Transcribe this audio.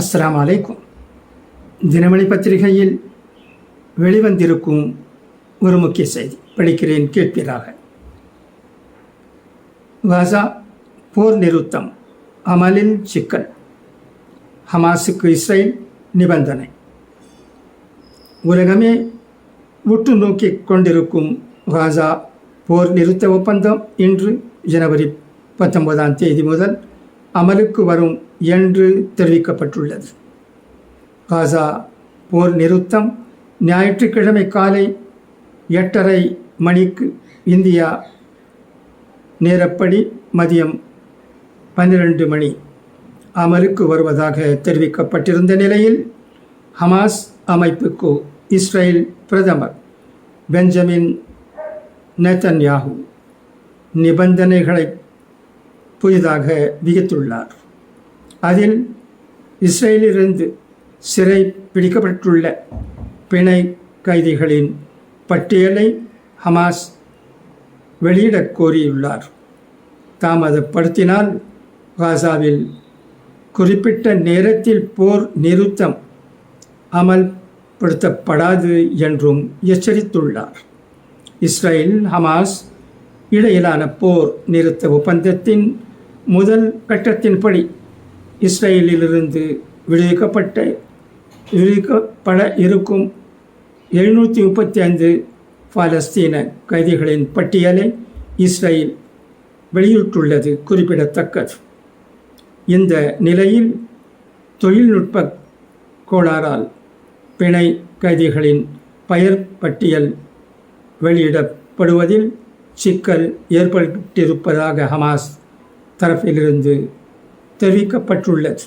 அஸ்லாம் அலைக்கும் தினமணி பத்திரிகையில் வெளிவந்திருக்கும் ஒரு முக்கிய செய்தி படிக்கிறேன் கேட்பீராக. காசா போர் நிறுத்தம் அமலில் சிக்கல் ஹமாஸுக்கு இஸ்ரேல் நிபந்தனை. உலகமே உற்று நோக்கி கொண்டிருக்கும் காசா போர் நிறுத்த ஒப்பந்தம் இன்று ஜனவரி பத்தொன்பதாம் தேதி முதல் அமலுக்கு வரும் என்று தெரிவிக்கப்பட்டுள்ளது. காசா போர் நிறுத்தம் ஞாயிற்றுக்கிழமை காலை எட்டரை மணிக்கு இந்தியா நேரப்படி மதியம் பன்னிரண்டு மணி அமலுக்கு வருவதாக தெரிவிக்கப்பட்டிருந்த நிலையில் ஹமாஸ் அமைப்புக்கு இஸ்ரேல் பிரதமர் பெஞ்சமின் நேத்தன்யாகு நிபந்தனைகளை புதிதாக விகித்துள்ளார் அதில் இஸ்ரேலிலிருந்து சிறை பிடிக்கப்பட்டுள்ள பிணை கைதிகளின் பட்டியலை ஹமாஸ் வெளியிடக் கோரியுள்ளார். தாமதப்படுத்தினால் காசாவில் குறிப்பிட்ட நேரத்தில் போர் நிறுத்தம் அமல்படுத்தப்படாது என்றும் எச்சரித்துள்ளார். இஸ்ரேல் ஹமாஸ் இடையிலான போர் நிறுத்த ஒப்பந்தத்தின் முதல் கட்டத்தின்படி இஸ்ரேலிலிருந்து விடுவிக்கப்பட்ட விடுவிக்கப்பட இருக்கும் எழுநூற்றி முப்பத்தி ஐந்து பாலஸ்தீன கைதிகளின் பட்டியலை இஸ்ரேல் வெளியிட்டுள்ளது குறிப்பிடத்தக்கது. இந்த நிலையில் தொழில்நுட்ப கோளாறால் பிணை கைதிகளின் பெயர் பட்டியல் வெளியிடப்படுவதில் சிக்கல் ஏற்பட்டிருப்பதாக ஹமாஸ் தரப்பிலிருந்து தெரிவிக்கப்பட்டுள்ளது.